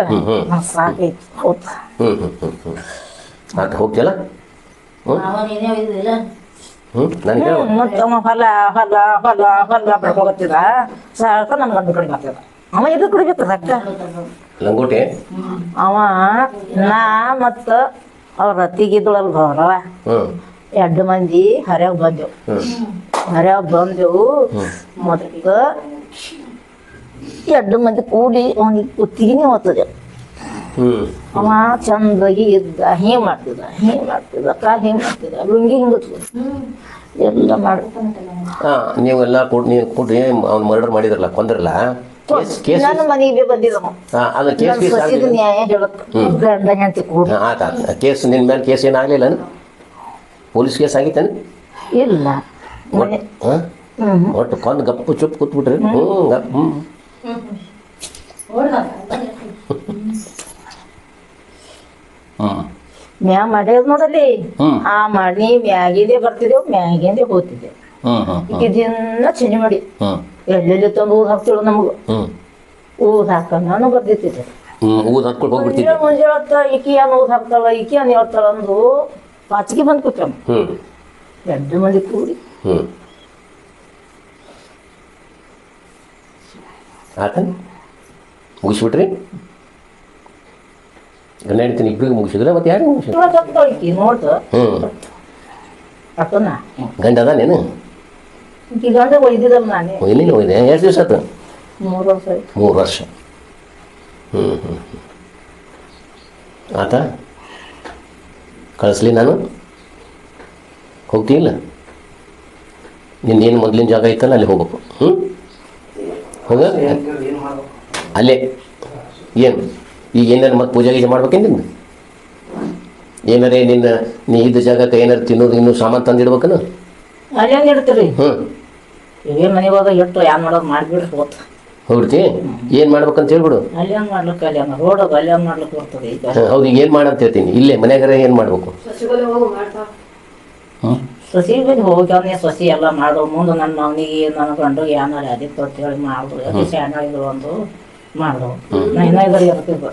ಸಾಕೈತಿ ಹೋತ್. ಹ್ಞೂ ಹ್ಞೂ ಹ್ಞೂ ಹ್ಞೂ ನನಗೆ ಮತ್ತೆ ಅವ ಹೊಲ ಹೊಲ ಹೊಲ ಹೊಲ ಬೆಳ್ಕೊಗತ್ತಿದ ಸಾಕ ನನ್ನ ಗಂಡು ಕಡೆ ಬರ್ತದ ಅವ ಇದು ಲಂಗೋಟಿ? ಅವ ನಾ ಮತ್ತು ಅವ್ರ ಅತ್ತಿಗಿದ್ದಳಲ್ ಗೌರವ. ಎರಡು ಮಂದಿ ಹರ್ಯಾಗ ಬಂದೆವು. ಹರ್ಯಾಗ ಬಂದೆವು. ಮತ್ತು ಎರಡು ಮಂದಿ ಕೂಡಿ ಅವನಿಗೆ ಕುತ್ತಿಗೆನೇ ಓದ್ತದೆ ಅವ ಚಂದಾಗಿ ಇದ್ದ ಹಿಂಗೆ ಮಾಡ್ತಿದ್ದ ಹಿಂಗೆ ಮಾಡ್ತಿದ್ದ ಕಾಲು ಹಿಂಗೆ ಮಾಡ್ತಿದ್ದ ಲುಂಗಿ ಹಿಂಗೆ ಎಲ್ಲ ಮಾಡಿ ಹಾಂ ನೀವೆಲ್ಲ ಕೂಡ ನೀವು ಕೊಡ್ರಿ ಅವ್ನು ಮರ್ಡರ್ ಮಾಡಿದ್ರಲ್ಲ ಕೊಂದ್ರಲ್ಲ? ನನ್ನ ಮನೆಗೆ ಅದು ಕೇಸ್ ಗೀಸ್ ಸೊಸಿದ ಆಗಲಿಲ್ಲ. ನ್ಯಾಯ ಹೇಳಕ್ ಗಂಡ ಹೆಂಡತಿ ಕೂಡಿ. ಹಾಂ ಕೇಸ್ ನಿನ್ನ ಮೇಲೆ ಕೇಸ್ ಏನಾಗಲಿಲ್ಲ ಪೊಲೀಸ್ ಕೇಸ್ ಆಗಿತ್ತೇನು? ಇಲ್ಲ. ಮನೆ ಹಾಂ? ಹ್ಮ್. ಒಟ್ಟು ಕೊಂದು ಗಪ್ಪು ಚುಪ್ ಕೂತ್ಬಿಟ್ರಿ. ಹ್ಞೂ ಗಪ್ ಹ್ಞೂ ಹ್ಞೂ ಮ್ಯಾ ಮಾಡ್ಯಾದ ನೋಡಲ್ಲಿ. ಆ ಮಾಡಿ ಮ್ಯಾಗಿಂದೇ ಬರ್ತಿದ್ದೆವು ಮ್ಯಾಗಿಂದೇ ಹೋಗ್ತಿದ್ದೆ ಇದನ್ನ ದಿನ ಚೇಂಜ್ ಮಾಡಿ. ಹ್ಞೂ ಎಲ್ಲೆಲ್ಲಿ ತಂದು ಊದ್ ಹಾಕ್ತಿಳು ನಮಗ? ಊದ್ ಹಾಕ ನಾನು ಬರ್ದಿತ್ತಿದ್ದೆ ಊದ್ ಹತ್ಕೊಂಡು ಹೋಗ್ಬಿಡ್ತಿದ್ದೆ. ಮುಂಜಾನೆ ಹೊತ್ತ ಈಕಿ ಏನು ಊದ್ ಹಾಕ್ತಾಳ ಈಕಿ ಏನು ಹೇಳ್ತಾಳ ಅಂದು ಪಾಚಿಗೆ ಬಂದು ಹ್ಞೂ ಎರಡು ಮಂದಿ ಕೂಡಿ. ಹ್ಮ್. ಆತ ಮುಗಿಸ್ಬಿಟ್ರಿ? ಗಂಡ ಹೇಳ್ತೀನಿ ಇಬ್ಬರಿಗೆ ಮುಗಿಸಿದ್ರೆ ಮತ್ತೆ ಯಾರು ಮುಗಿಸಿದ್ರು ನೋಡ್ತ ಹ್ಞೂ ಗಂಡ ಅದಾನೇನು? ಗಂಡ ಒಯ್ದಿದ್ದಲ್ಲ ನಾನೇ. ಎಷ್ಟು ದಿವಸ ಆಯ್ತು ಮೂರು ವರ್ಷ ಆಯ್ತು. ಮೂರು ವರ್ಷ. ಹ್ಞೂ ಹ್ಞೂ ಆತ? ಕಳಿಸ್ಲಿ ನಾನು? ಹೋಗ್ತೀನಿಲ್ಲ ನಿನ್ನೇನು ಮೊದಲಿನ ಜಾಗ ಐತಲ್ಲ ಅಲ್ಲಿ ಹೋಗ್ಬೇಕು. ಹ್ಞೂ ಹೋಗ? ಅಲ್ಲೇ. ಏನು? ಈಗ ಏನಾರು ಮತ್ತೆ ಪೂಜೆ ಗೀಜೆ ಮಾಡ್ಬೇಕೇನು ನಿಂದು? ಏನಾರೇ ನಿನ್ನ ನೀ ಇದ್ದ ಜಾಗಕ್ಕೆ ಏನಾರು ತಿನ್ನೋದು ಇನ್ನೂ ಸಾಮಾನು ತಂದಿಡ್ಬೇಕನ? ಅಲ್ಲಿ ಹೆಂಗೆ ಇಡ್ತೀರಿ? ಹ್ಞೂ ಇವೇ ಮನೆಗೆ ಹೋದ ಇಟ್ಟು ಯಾನ್ ಮಾಡೋದು ಮಾಡ್ಬಿಡ್ರಿ ಹೋತ್. ಹೋಗ್ಬಿಡ್ತಿ ಏನು ಮಾಡ್ಬೇಕಂತ ಹೇಳ್ಬಿಡು. ಅಲ್ಲಿ ಹಂಗೆ ಮಾಡ್ಲಿಕ್ಕೆ ಅಲ್ಲಿ ಹಂಗೆ ರೋಡ್ ಅಲ್ಲಿ ಹಂಗೆ ಮಾಡ್ಲಿಕ್ಕೆ ಬರ್ತದೆ ಈಗ. ಹೌದು ಈಗ ಏನು ಮಾಡಂತ ಹೇಳ್ತೀನಿ. ಇಲ್ಲೇ ಮನ್ಯಾಗಾರ ಏನು ಮಾಡಬೇಕು? ಸಸಿ ಬಲ್ಲಿ ಹೋಗಿ ಅವನೇ ಸಸಿ ಎಲ್ಲ ಮಾಡೋ. ಮುಂದೆ ನನ್ನ ಮಗನಿಗೆ ನನ್ನ ಗಂಡು ಏನಾರ ಅದಿತ್ತು ಅಂತ ಹೇಳಿ ಮಾಡಿದ್ರು ಅದು ಸ್ಯಾಂಡಾಗಿದ್ರು ಒಂದು ಮಾಡಿದ್ರು ನಾ ಇನ್ನೂ ಇದ್ರ ಇರ್ತಿದ್ದು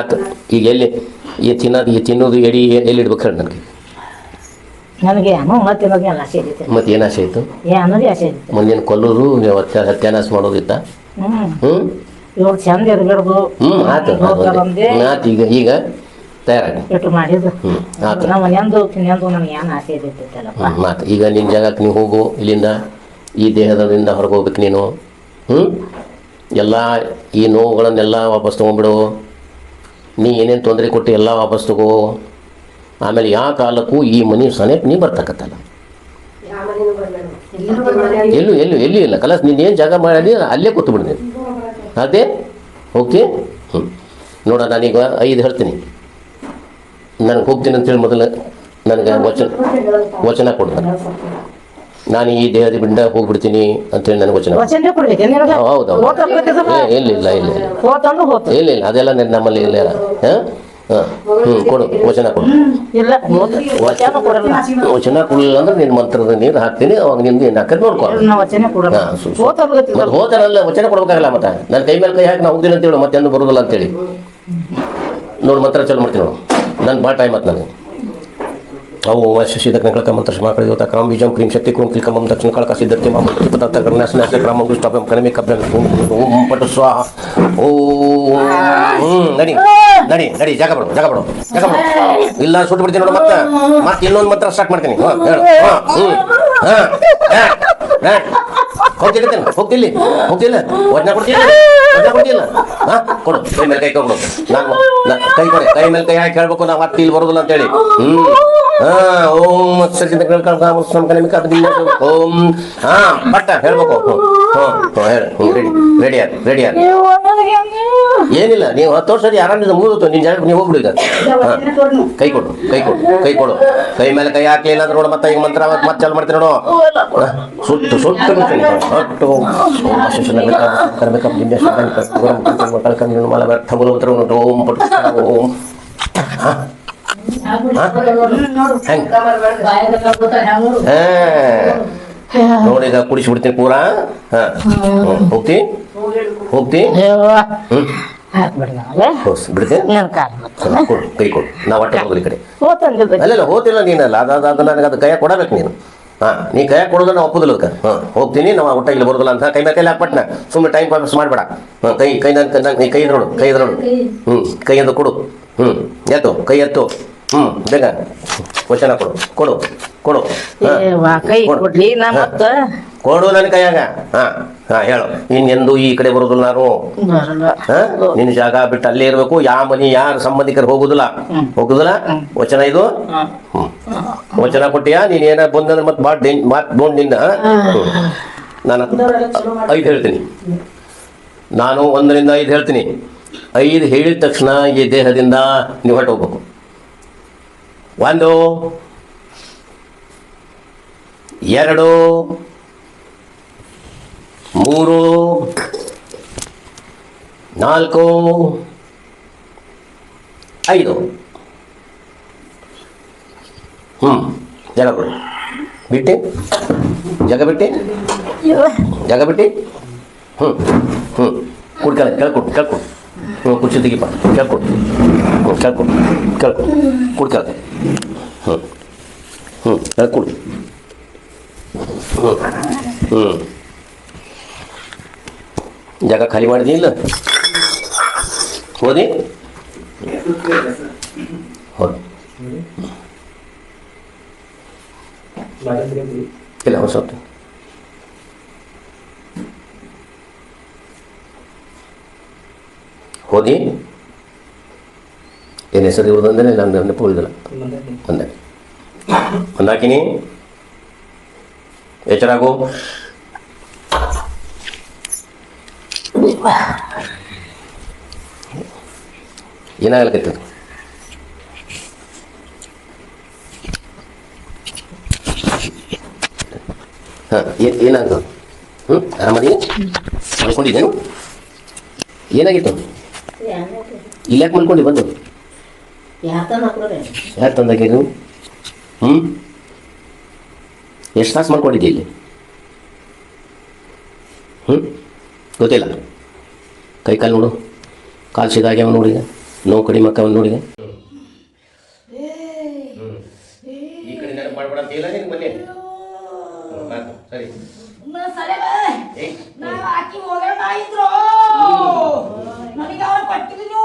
ಆತು ಈಗ ಎಲ್ಲಿ ಈ ತಿನ್ನೋದು ಈ ತಿನ್ನೋದು ಎಡಿ ಎಲ್ಲಿ ಇಡ್ಬೇಕು ಹೇಳಿ ನನಗೆ? ನನಗೆ ಮತ್ತೆ ಆಸೆ ಇದ್ದಿತ್ತು ಮತ್ತೆ ಏನು ಆಸೆ ಆಯಿತು ಅನ್ನೋದೇ ಆಸೆ ಮುಂದೇನು ಕೊಲ್ಲೋದು ಮಾಡೋದಿತ್ತ? ಹ್ಞೂ ಚಂದ ಹ್ಞೂ ಆತು ಈಗ ಈಗ ತಯಾರಾಗಿ. ಇಟ್ಟು ಮಾಡಿದ್ದು. ಹ್ಞೂ ಆತು. ನಮ್ಮ ಮನೆಯಂದು ತಿನ್ನಂದು ನನಗೆ ಏನು ಆಸೆ ಇದ್ದಿತ್ತಲ್ಲಪ್ಪ ಹ್ಞೂ ಆತು. ಈಗ ನಿನ್ನ ಜಾಗಕ್ಕೆ ನೀವು ಹೋಗು ಇಲ್ಲಿಂದ ಈ ದೇಹದಿಂದ ಹೊರಗೆ ಹೋಗ್ಬೇಕು ನೀನು. ಹ್ಞೂ ಎಲ್ಲ ಈ ನೋವುಗಳನ್ನೆಲ್ಲ ವಾಪಸ್ ತೊಗೊಂಬಿಡು ನೀ ಏನೇನು ತೊಂದರೆ ಕೊಟ್ಟು ಎಲ್ಲ ವಾಪಸ್ ತಗೋ. ಆಮೇಲೆ ಯಾವ ಕಾಲಕ್ಕೂ ಈ ಮನೆ ಸನೇಕ್ ನೀ ಬರ್ತಕ್ಕತ್ತಲ್ಲ ಎಲ್ಲೂ ಎಲ್ಲೂ ಎಲ್ಲೂ ಇಲ್ಲ. ಕಲಸ್ ನೀನು ಏನು ಜಾಗ ಮಾಡಿ ಅಲ್ಲೇ ಕೂತ್ಬಿಡ್ತೀನಿ ಬಿಡು ನೀನು. ಅದೇ? ಓಕೆ? ಹ್ಞೂ ನೋಡ ನಾನೀಗ ಐದು ಹೇಳ್ತೀನಿ. ನನಗೆ ಹೋಗ್ತೀನಿ ಅಂತೇಳಿ ಮೊದಲು ನನಗೆ ವಚನ ವಚನ ಕೊಡು. ನಾನು ಈ ದೇಹದ ಬಿಂಡ ಹೋಗ್ಬಿಡ್ತೀನಿ ಅಂತೇಳಿ ನನಗೆ ವಚನ ಹೌದೌದು. ಇಲ್ಲ ಇಲ್ಲ ಇಲ್ಲ. ಇಲ್ಲ ಇಲ್ಲ. ಅದೆಲ್ಲ ನಮ್ಮಲ್ಲಿ ಇಲ್ಲ. ಹಾಂ? ಹ್ಞೂ ಕೊಡು ವಚನ ಕೊಡು. ಇಲ್ಲ ವಚನ ಕೊಡಲ್ಲ. ವಚನ ಕೊಡಲಿಲ್ಲ ಅಂದ್ರೆ ನಿನ್ನ ಮಂತ್ರದ ನೀರು ಹಾಕ್ತೀನಿ ಅವಾಗ ನಿಮ್ದು ಏನು ಹಾಕಿ ನೋಡ್ಕೊ. ಮತ್ತೆ ಹೋತಾರಲ್ಲ ವಚನ ಕೊಡ್ಬೇಕಾಗಲ್ಲ ಮತ್ತೆ? ನನ್ನ ಕೈ ಮೇಲೆ ಕೈ ಹಾಕಿ ನಾವು ಹೋಗ್ತೀನಿ ಅಂತೇಳಿ ಮತ್ತೆ ಬರುದಿಲ್ಲ ಬರೋದಿಲ್ಲ ಅಂತೇಳಿ. ನೋಡು ಮಂತ್ರ ಚಲೋ ಮಾಡ್ತೀನಿ ನೋಡು. ನನ್ನ ಭಾಳ ಟೈಮ್ ಆಯ್ತು ನನಗೆ. ಅವು ಶಶಿಧಕ್ನ ಕಳಕ ಮಂತ್ರ ಶ್ಮಾಕಳ ದೇವತಾ ಕ್ರಮ ಬೀಜಂ ಕ್ರೀಂ ಶಕ್ತಿ ಕ್ರೂಂ ಕ್ಲಿಕಮಂ ದಕ್ಷಿಣ ಕಳಕ ಸಿದ್ಧತೆ ಮಾಮ ಪದಾರ್ಥ ಕರ್ನಾಶ ನಾಶ ಕ್ರಮ ದುಷ್ಟಪಂ ಕಡಿಮೆ ಕಬ್ರ ಓಂ ಪಟು ಸ್ವಾಹ ಓಂ ನಡಿ ನಡಿ ನಡಿ ಜಾಗ ಬಿಡು ಜಾಗ ಬಿಡು ಜಾಗ ಬಿಡು ಇಲ್ಲ ಸುಟ್ಟು ಬಿಡ್ತೀನಿ ನೋಡು ಮತ್ತೆ ಮತ್ತೆ ಇನ್ನೊಂದು ಮಂತ್ರ ಸ್ಟಾರ್ಟ್ ಮಾಡ್ತೀನಿ ಹಾಂ ಹೇಳು ಹಾಂ ಹ್ಞೂ ಹಾಂ ಹೋಗ್ತಿರ್ತೇನೆ ಹೋಗ್ತಿಲ್ಲಿ ಹೋಗ್ತಿಲ್ಲ ವಚನ ಕೊಡ್ತಿಲ್ಲ ವಚನ ಕೊಡ್ತಿಲ್ಲ ಹಾ ಕೊಡು ಕೈ ಮೇಲೆ ಕೈ ಕೊಡು ನಾನು ಕೈ ಕೊಡಿ ಕೈ ಮೇಲೆ ಕೈ ಹಾಕಿ ಹೇಳ್ಬೇಕು ನಾವು ಮತ್ತೆ ಇಲ್ಲಿ ಬರೋದಿಲ್ಲ ಅಂತೇಳಿ ಹ್ಮ್ ಹಾ ಓಂ ಓಂ ಹಾ ಬಟ್ಟ ಹೇಳ್ಬೇಕು. ಹ್ಞೂ ಹ್ಞೂ ರೆಡಿ ಏನಿಲ್ಲ ನೀವು ಹತ್ತು ವರ್ಷ ಆರಾಮಿಂದ ಮುಗಿದು ನಿನ್ನ ಜಾಗ ನೀವು ಹೋಗ್ಬಿಡು ಈಗ. ಹಾ. ಕೈ ಕೊಡು ಕೈ ಕೊಡು ಕೈ ಕೊಡು. ಕೈ ಮೇಲೆ ಕೈ ಹಾಕ್ಲಿಲ್ಲ ಅಂದ್ರೆ ನೋಡು ಮತ್ತೆ ಈಗ ಮಂತ್ರ ಮತ್ತೆ ಚಾಲು ಮಾಡ್ತೀನಿ ನೋಡು? ಸುಟ್ಟು ಸುಟ್ಟು ಬಿಡ್ತೀನಿ ಓಂ ಕರ್ಬೇಕಪ್ಪ ನೀನು ಮಲ ವ್ಯರ್ಥ ಓಂ ಪಟ್ಟು ಓಂ. ಹಾ. ನೋಡಿ ಈಗ ಕುಡಿಸ್ಬಿಡ್ತೀನಿ ಪೂರಾ. ಹಾ. ಹೋಗ್ತಿ? ಹೋಗ್ತಿ? ಕೈ ಕೊಡು. ನಾ ಹೊಟ್ಟೆ ಹೋಗಲಿ ಕಡೆ. ಅಲ್ಲ ಅಲ್ಲ ಹೋತಿಲ್ಲ ನೀನಲ್ಲ. ಅದ ಅದು ನನಗೆ ಅದು ಕೈಯ ಕೊಡಬೇಕು ನೀನು. ಹಾ ನೀ ಕೈ ಕೊಡೋದು ನಾವು ಒಪ್ಪುದಿಲ್ಲ ಅದಕ್ಕೆ. ಹಾಂ ಹೋಗ್ತೀನಿ ನಾವು ಒಟ್ಟ ಇಲ್ಲಿ ಬರೋದಿಲ್ಲ ಅಂತ ಕೈ ಮೇಲೆ ಕೈಲಿ ಹಾಕ್ಬಿಟ್ನ. ಸುಮ್ಮನೆ ಟೈಮ್ ಪಾಸ್ ಮಾಡಬೇಡ. ಹಾಂ ಕೈ ಕೈ ನೀ ನನ್ನ ಕೈ ನೋಡು ಕೈ. ನೋಡು ಹ್ಞೂ ಕೈ ಎಂದು ಕೊಡು. ಹ್ಞೂ ಎತ್ತು ಕೈ ಎತ್ತು ಹ್ಞೂ ಬೇಗ. ವಚನ ಕೊಡು. ಕೊಡು. ಕೊಡು. ಹಾ. ಏ ವಾ, ಕೈ ಕೊಡು. ಕೊಡ್ಲಿ ನಾ ಹಾ. ಮತ್ತ? ಕೊಡು ನನ್ನ ಕೈಯಾಗ. ಹಾ. ಹಾಂ ಹೇಳು. ಇನ್ನೆಂದು ಈ ಕಡೆ ಬರೋದಿಲ್ಲ ನಾನು. ಬರಲ್ಲ ಹಾ? ನಿನ್ನ ಜಾಗ ಬಿಟ್ಟು ಅಲ್ಲೇ ಇರಬೇಕು. ಯಾ ಮನಿ ಯಾರು ಸಂಬಂಧಿಕರು ಹೋಗುದಿಲ್ಲ. ಹೋಗುದಿಲ್ಲ? ವಚನ ಇದು? ಹ್ಮ್. ವಚನ ಕೊಟ್ಟಿಯಾ? ನೀನ್ ಏನ ಬಂದಂದ್ರೆ ಮತ್ತೆ ಭಾಳ ಮಾತ್ ಮಾತು ನಿನ್ನ. ಹ್ಮ್. ನಾನು ಐದು ಹೇಳ್ತೀನಿ. ನಾನು ಒಂದರಿಂದ ಐದು ಹೇಳ್ತೀನಿ. ಐದು ಹೇಳಿದ ತಕ್ಷಣ ಈ ದೇಹದಿಂದ ನೀವು ಹೊರಟು ಹೋಗ್ಬೇಕು ಒಂದು ಎರಡು ಮೂರು ನಾಲ್ಕು ಐದು. ಹ್ಞೂ ಜಾಗ ಬಿಡು. ಬಿಟ್ಟು? ಜಾಗ ಬಿಟ್ಟು? ಜಾಗ ಬಿಟ್ಟು? ಹ್ಞೂ ಹ್ಞೂ ಕುಡ್ಕಲ್ಲ ಕೇಳ್ಕೊಡು ಕೇಳ್ಕೊಡು ಹ್ಞೂ ಕುರ್ಚಿ ತೆಗಿಪ್ಪ ಕೇಳ್ಕೊಡು ಹ್ಞೂ ಕೇಳ್ಕೊಡು ಕೇಳ್ಕೊಡು ಕುಡ್ಕಲ ಹ್ಞೂ ಹ್ಞೂ ಕೇಳ್ಕೊಡು ಹ್ಞೂ ಹ್ಞೂ ಜಾಗ ಖಾಲಿ ಮಾಡಿದಿ ಇಲ್ಲ ಹೋದಿ ಹೋದ ಇಲ್ಲ ಹೊಸ ಹೋದಿ? ಏನು ಹೆಸರು ಇವ್ರದಂದ್ರೆ ನನ್ನ ನೆನಪು ಉಳಿದಿಲ್ಲ. ಒಂದೇ. ಒಂದಾಕಿನಿ. ಎಚ್ಚರಾಗು ಏನಾಗಲಿಕ್ಕೆ ಹಾಂ ಏನಾಗ್ತದ? ಹ್ಞೂ ಆರಾಮದಿ? ಅನ್ಕೊಂಡಿದ್ದೇನು? ಏನಾಗಿತ್ತು? ಇಲ್ಲಿ ಮಲ್ಕೊಂಡು ಬಂದು. ಯಾರು ತಂದಾಗೆ ನೀವು ಹ್ಞೂ ಎಷ್ಟು ತಾಸು ಮಲ್ಕೊಂಡಿದ್ದೆ ಇಲ್ಲಿ? ಹ್ಞೂ ಗೊತ್ತಿಲ್ಲ. ಕೈ ಕಾಲು ನೋಡು. ಕಾಲು ಸಿದಾಗ್ಯಾವ ನೋಡಿದೆ. ನೋವು ಕಡಿಮೆ ನೋಡಿದೆ. ಈ ಕಡೆ ನೆನಪು ಮಾಡ್ಬೇಡ ಅಂತ ಇಲ್ಲ ನಿನ್ ಬನ್ನಿ ಸರಿ. ನನಗೆ ಅವನು ಕೊಟ್ಟಿದ್ರು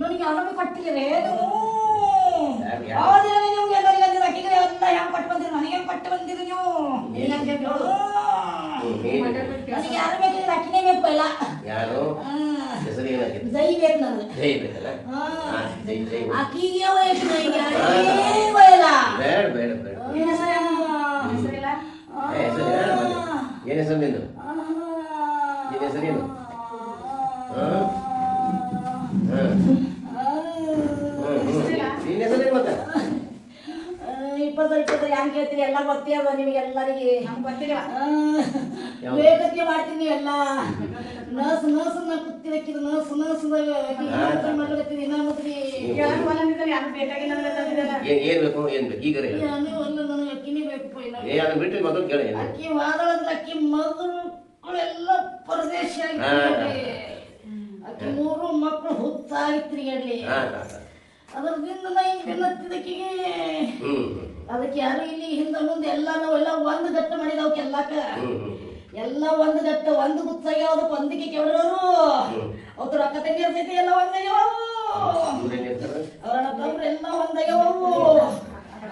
ನನಗೆ ಅವನಿಗೆ ಕೊಟ್ಟಿದ್ದೀರಿ ಯಾರು, ಯಾರು? ಹೌದಿಲ್ಲ ನೀವು ಎಲ್ಲರಿಗೆ ಅಂದಿರ ಆಕಿಗೆ ಎಲ್ಲ ಹೆಂಗ್ ಕೊಟ್ಟು ಬಂದಿರಿ ನನಗೆ ಹೆಂಗ್ ಕೊಟ್ಟು ಬಂದಿರಿ ನೀವು? ನನಗೆ ಯಾರು ಬೇಕಿದ್ರೆ ಅಕ್ಕಿನೇ ಬೇಕು ಇಲ್ಲ ಯಾರು? ಹೆಸರು ಏನಾಗಿದೆ ಜೈ ಬೇಕು ನನಗೆ. ಜೈ ಬೇಕಲ್ಲ ಜೈ ಜೈ ಆಕಿಗೆ ವಯಸ್ಸು ನನಗೆ ಬೇಡ ಬೇಡ. ಬೇಡ ಏನ್? ಹೆಸರಿಲ್ಲ? ಹೆಸರು ನಿಂದು? ನಿನ್ನ ಹೆಸರೇನು ನಿನ್ನ ಹೆಸರೇನು ಮತ್ತೆ ಹೆಂಗ್ ಕೇಳ್ತೀರಿ ಎಲ್ಲ ಎಲ್ಲ ಗೊತ್ತೇ ಅದ ನಮ್ಗ್. ಯಾವ್ದು? ವೇಗಕ್ಕೆ ಮಾಡ್ತೀನಿ ಎಲ್ಲ ನಾ ಕುತ್ತಿದಕ್ಕಿದ ನರ್ಸ್ ನರ್ಸ್ ಮಾಡ್ಲತ್ತೀನಿ ನಾ ಅಂದ್ರೆ ಏನ್ ಬೇಕು ಏನ್ ಬೇಕು ಈಗ ಅಲ್ಲ ನನಗೆ ಅಕ್ಕಿನೇ ಬೇಕು ಏ ಕೇಳಿ ಅಕ್ಕಿ ವಾದಳಂದ್ರೆ ಅಕ್ಕಿ ಮಗಳೆಲ್ಲ ಪರದೇಶ ಹಾ. ಅಕ್ಕಿ ಮೂರು ಮಕ್ಕಳು ಹುತ್ತಾಗಿತ್ರಿ ಅಲ್ಲಿ ಅದರದಿಂದ ನಾ ಹಿಂಗೆ ಬೆನ್ನತ್ತಿದಕ್ಕಿಗೆ ಅದಕ್ಕೆ ಯಾರು ಇಲ್ಲಿ ಹಿಂದೆ ಮುಂದೆ ಎಲ್ಲ ನಾವೆಲ್ಲ ಒಂದು ಗಟ್ಟ ಮಾಡಿದವಕ್ಕೆ ಎಲ್ಲಾಕ ಎಲ್ಲ ಒಂದು ಗಟ್ಟ ಒಂದು ಗುತ್ತಾಗಿ ಅದಕ್ಕೆ ಒಂದಕ್ಕೆ ಕೆವಡೋರು. ಅವ್ರ ರೊಕ್ಕ ತೆಗಿರ್ತೈತಿ ಎಲ್ಲ ಒಂದಾಗ್ಯಾವ. ಅವ್ರ ಅಣ್ಣ ಅವರ ತವ್ರು ಎಲ್ಲ ಒಂದಾಗ್ಯಾವು.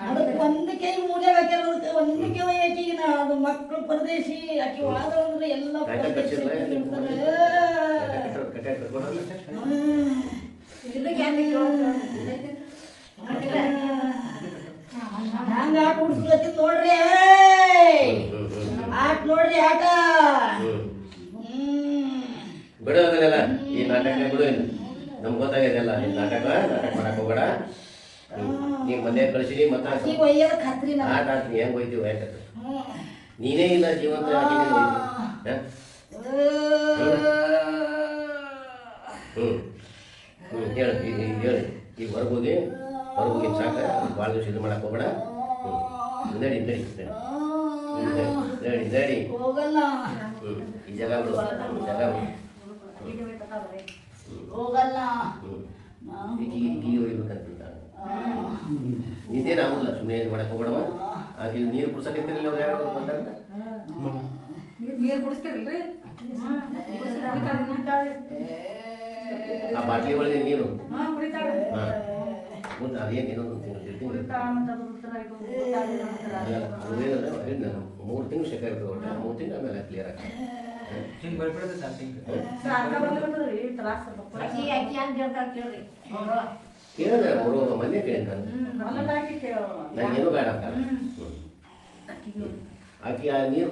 ಅದಕ್ಕೆ ಒಂದಕ್ಕೆ ಮೂಲ್ಯಾಗ ಹಾಕ್ಯಾರ ಒಂದಕ್ಕೆ ಆಕಿಗೆ ನಾ ಅದು ಮಕ್ಕಳು ಪರದೇಶಿ ಆಕಿ ವಾದ ಅಂದ್ರೆ ಎಲ್ಲ? ಪರದೇಶಿ ಇರ್ತಾರೆ. ಕಟ್ಟ ಕಟ್ಕೊಡಲ್ಲ ಹ್ಮ್. ಇದಕ್ಕೆ ಯಾಕೆ ಕೇಳೋದು? ಹಂಗ ಆಟ ಉಡ್ಸ್ಲತ್ತಿ ನೋಡ್ರಿ ಆಟ ನೋಡ್ರಿ ಆಟ ಬಿಡು ಅದನ್ನೆಲ್ಲ ಈ ನಾಟಕ ಬಿಡು ನಮ್ಗೆ ಗೊತ್ತಾಗಿದೆ ಎಲ್ಲ. ಈ ನಾಟಕ ನಾಟಕ ಮಾಡಕ್ ಹೋಗಬೇಡ. ನೀವು ಮನೆ ಕಳಿಸಿರಿ ಮತ್ತೆ ಆಟ ಆಡ್ತೀನಿ ಹೆಂಗ್ ಹೋಯ್ತೀವಿ ಹ್ಮ್. ನೀನೇ ಇಲ್ಲ ಜೀವಂತ ಯಾಕೆ ನೀನು ಹೋಯ್ತಿ? ಹ? ಹ್ಮ್ ಹ್ಮ್ ಹೇಳು ಈಗ ಈಗ ಹೇಳು. ಈಗ ಹೊರಗೆ ಹೋಗಿ ಹೊರಗೆ ಹೋಗಿ ಸಾಕ. ಭಾಳ ದಿವಸ ಇದು ಮಾಡಕ್ಕೆ ಹೋಗಬೇಡ. ಹ್ಞೂ ನಡಿ ನಡಿ ನಡಿ. ನಡಿ ಹೋಗಲ್ಲ. ಈ ಜಾಗ ಬಿಡು. ಈ ಜಾಗ ಬಿಡು. ಹೋಗಲ್ಲ. ಹೊಡಿಬೇಕಂತ ಇದೇನು ಆಗುಲ್ಲ ಸುಮ್ಮನೆ ಏನು ಮಾಡಕ್ ಹೋಗ್ಬೇಡವ? ಆಗಿ ನೀರು ಕುಡ್ಸಕತ್ತಿರಲಿಲ್ಲ ಅವ್ರು ಯಾರು ಬಂದಾಗ? ನೀರು ನೀರ್ ಕುಡಿಸ್ತೀರಲ್ರಿ? ಆ ಬಾಟ್ಲಿ ಒಳಗೆ ನೀರು. ಮುಂದೆ ಅದೇನು ಇನ್ನೊಂದು ತಿಂಗಳು ತಿಂಗಳು ಕುಡಿತಾಳ ಮತ್ತೆ ಅದು ಉತ್ತರ ಇದು ಗೊತ್ತಾಗಿಲ್ಲ ಮತ್ತೆ. ಮೂರು ತಿಂಗಳು ಶೇಖರ್ ಇರ್ತದೆ ಒಟ್ಟು ಮೂರು ತಿಂಗಳು ಆಮೇಲೆ ಕ್ಲಿಯರ್ ಆಗ್ತದೆ. ಹಿಂಗ್ ಕೇಳಿದ್ರೆ ಅವರು ಮೊನ್ನೆ ಕೇಳಿ ನಾನು. ನನಗೇನು ಬೇಡ ಆಕೆ ಆ ನೀರು